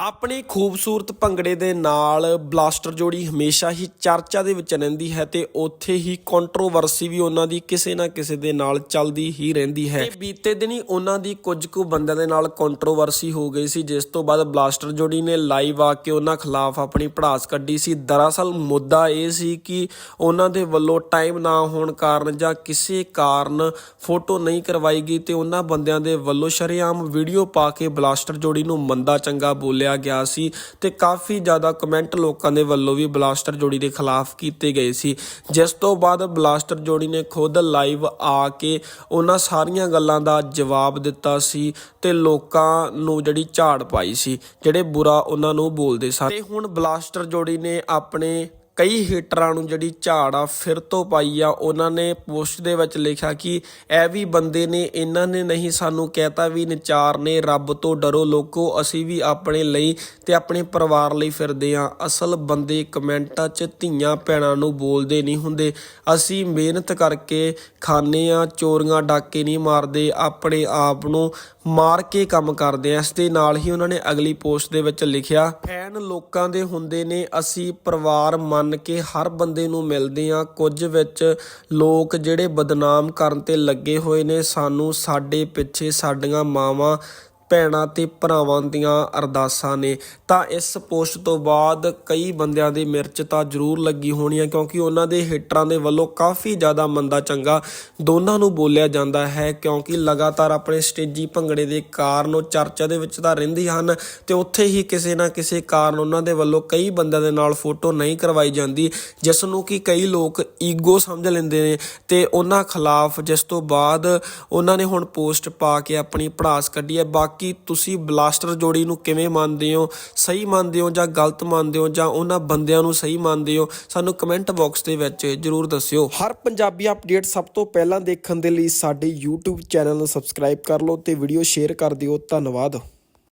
ਆਪਣੀ ਖੂਬਸੂਰਤ ਭੰਗੜੇ ਦੇ ਨਾਲ ਬਲਾਸਟਰ ਜੋੜੀ ਹਮੇਸ਼ਾ ਹੀ ਚਰਚਾ ਦੇ ਵਿੱਚ ਰਹਿੰਦੀ ਹੈ ਤੇ ਉੱਥੇ ਹੀ ਕੰਟਰੋਵਰਸੀ ਵੀ ਉਹਨਾਂ ਦੀ ਕਿਸੇ ਨਾ ਕਿਸੇ ਦੇ ਨਾਲ ਚੱਲਦੀ ਹੀ ਰਹਿੰਦੀ ਹੈ। ਤੇ ਬੀਤੇ ਦਿਨੀ ਉਹਨਾਂ ਦੀ ਕੁਝ ਕੁ ਬੰਦਿਆਂ ਦੇ ਨਾਲ ਕੰਟਰੋਵਰਸੀ ਹੋ ਗਈ ਸੀ, ਜਿਸ ਤੋਂ ਬਾਅਦ ਬਲਾਸਟਰ ਜੋੜੀ ਨੇ ਲਾਈਵ ਆ ਕੇ ਉਹਨਾਂ ਖਿਲਾਫ ਆਪਣੀ ਪੜਾਸ ਕੱਢੀ ਸੀ। ਦਰਅਸਲ ਮੁੱਦਾ ਇਹ ਸੀ ਕਿ ਉਹਨਾਂ ਦੇ ਵੱਲੋਂ ਟਾਈਮ ਨਾ ਹੋਣ ਕਾਰਨ ਜਾਂ ਕਿਸੇ ਕਾਰਨ ਫੋਟੋ ਨਹੀਂ ਕਰਵਾਈ ਗਈ ਤੇ ਉਹਨਾਂ ਬੰਦਿਆਂ ਦੇ ਵੱਲੋਂ ਸ਼ਰੇਆਮ ਵੀਡੀਓ ਪਾ ਕੇ ਬਲਾਸਟਰ ਜੋੜੀ ਨੂੰ ਮੰਦਾ ਚੰਗਾ ਬੋਲਿਆ ਗਿਆ ਸੀ ਤੇ ਕਾਫੀ ਜ਼ਿਆਦਾ ਕਮੈਂਟ ਲੋਕਾਂ ਦੇ ਵੱਲੋਂ ਵੀ ਬਲਾਸਟਰ ਜੋੜੀ ਦੇ ਖਿਲਾਫ ਕੀਤੇ ਗਏ ਸੀ। ਜਿਸ ਤੋਂ ਬਾਅਦ ਬਲਾਸਟਰ ਜੋੜੀ ਨੇ ਖੁਦ ਲਾਈਵ ਆ ਕੇ ਉਹਨਾਂ ਸਾਰੀਆਂ ਗੱਲਾਂ ਦਾ ਜਵਾਬ ਦਿੱਤਾ ਸੀ ਤੇ ਲੋਕਾਂ ਨੂੰ ਜਿਹੜੀ ਝਾੜ ਪਾਈ ਸੀ, ਜਿਹੜੇ ਬੁਰਾ ਉਹਨਾਂ ਨੂੰ ਬੋਲਦੇ ਸਨ। ਤੇ ਹੁਣ ਬਲਾਸਟਰ ਜੋੜੀ ਨੇ ਆਪਣੇ ਕਈ ਹੀਟਰਾਂ ਨੂੰ ਜਿਹੜੀ ਝਾੜ ਆ ਫਿਰ ਤੋਂ ਪਾਈ ਆ, ਉਹਨਾਂ ਨੇ ਪੋਸਟ ਦੇ ਵਿੱਚ ਲਿਖਿਆ ਕਿ ਇਹ ਵੀ ਬੰਦੇ ਨੇ, ਇਹਨਾਂ ਨੇ ਨਹੀਂ ਸਾਨੂੰ ਕਹਿਤਾ ਵੀ ਨਚਾਰ ਨੇ, ਰੱਬ ਤੋਂ ਡਰੋ ਲੋਕੋ, ਅਸੀਂ ਵੀ ਆਪਣੇ ਲਈ ਤੇ ਆਪਣੇ ਪਰਿਵਾਰ ਲਈ ਫਿਰਦੇ ਆ ਅਸਲ ਬੰਦੇ ਕਮੈਂਟਾਂ 'ਚ ਧੀਆਂ ਭੈਣਾਂ ਨੂੰ ਬੋਲਦੇ ਨਹੀਂ ਹੁੰਦੇ। ਅਸੀਂ ਮਿਹਨਤ ਕਰਕੇ ਖਾਣੇ ਆ ਚੋਰੀਆਂ ਡਾਕੇ ਨਹੀਂ ਮਾਰਦੇ, ਆਪਣੇ ਆਪ ਨੂੰ ਮਾਰ ਕੇ ਕੰਮ ਕਰਦੇ ਆ ਇਸ ਦੇ ਨਾਲ ਹੀ ਉਹਨਾਂ ਨੇ ਅਗਲੀ ਪੋਸਟ ਦੇ ਵਿੱਚ ਲਿਖਿਆ, ਫੈਨ ਲੋਕਾਂ ਦੇ ਹੁੰਦੇ ਨੇ, ਅਸੀਂ ਪਰਿਵਾਰ ਮੰਨ ਕੇ ਹਰ ਬੰਦੇ ਨੂੰ ਮਿਲਦੇ ਆ ਕੁਝ ਵਿੱਚ ਲੋਕ ਜਿਹੜੇ ਬਦਨਾਮ ਕਰਨ ਤੇ ਲੱਗੇ ਹੋਏ ਨੇ, ਸਾਨੂੰ ਸਾਡੇ ਪਿੱਛੇ ਸਾਡੀਆਂ ਮਾਵਾਂ ਭੈਣਾਂ ਤੇ ਭਰਾਵਾਂ ਦੀਆਂ ਅਰਦਾਸਾਂ ਨੇ। ਤਾਂ ਇਸ ਪੋਸਟ ਤੋਂ ਬਾਅਦ ਕਈ ਬੰਦਿਆਂ ਦੇ ਮਿਰਚ ਤਾਂ ਜ਼ਰੂਰ ਲੱਗੀ ਹੋਣੀ ਹੈ ਕਿਉਂਕਿ ਉਹਨਾਂ ਦੇ ਹਿੱਟਰਾਂ ਦੇ ਵੱਲੋਂ ਕਾਫੀ ਜ਼ਿਆਦਾ ਮੰਦਾ ਚੰਗਾ ਦੋਨਾਂ ਨੂੰ ਬੋਲਿਆ ਜਾਂਦਾ ਹੈ, ਕਿਉਂਕਿ ਲਗਾਤਾਰ ਆਪਣੇ ਸਟੇਜੀ ਭੰਗੜੇ ਦੇ ਕਾਰਨ ਉਹ ਚਰਚਾ ਦੇ ਵਿੱਚ ਤਾਂ ਰਹਿੰਦੇ ਹਨ ਤੇ ਉੱਥੇ ਹੀ ਕਿਸੇ ਨਾ ਕਿਸੇ ਕਾਰਨ ਉਹਨਾਂ ਦੇ ਵੱਲੋਂ ਕਈ ਬੰਦਿਆਂ ਦੇ ਨਾਲ ਫੋਟੋ ਨਹੀਂ ਕਰਵਾਈ ਜਾਂਦੀ, ਜਿਸ ਨੂੰ ਕਿ ਕਈ ਲੋਕ ਈਗੋ ਸਮਝ ਲੈਂਦੇ ਨੇ ਤੇ ਉਹਨਾਂ ਖਿਲਾਫ ਜਿਸ ਤੋਂ ਬਾਅਦ ਉਹਨਾਂ ਨੇ ਹੁਣ ਪੋਸਟ ਪਾ ਕੇ ਆਪਣੀ ਪੜਾਸ ਕੱਢੀ ਹੈ। ਬਾਕੀ ਬਾਕੀ ਤੁਸੀਂ ਬਲਾਸਟਰ ਜੋੜੀ ਨੂੰ ਕਿਵੇਂ ਮੰਨਦੇ ਹੋ? ਸਹੀ ਮੰਨਦੇ ਹੋ ਜਾਂ ਗਲਤ ਮੰਨਦੇ ਹੋ ਜਾਂ ਉਹਨਾਂ ਬੰਦਿਆਂ ਨੂੰ ਸਹੀ ਮੰਨਦੇ ਹੋ? ਸਾਨੂੰ ਕਮੈਂਟ ਬਾਕਸ ਦੇ ਵਿੱਚ ਜਰੂਰ ਦੱਸਿਓ। ਹਰ ਪੰਜਾਬੀ ਅਪਡੇਟ ਸਭ ਤੋਂ ਪਹਿਲਾਂ ਦੇਖਣ ਦੇ ਲਈ ਸਾਡੇ YouTube ਚੈਨਲ ਨੂੰ ਸਬਸਕ੍ਰਾਈਬ ਕਰ ਲਓ ਤੇ ਵੀਡੀਓ ਸ਼ੇਅਰ ਕਰ ਦਿਓ। ਧੰਨਵਾਦ।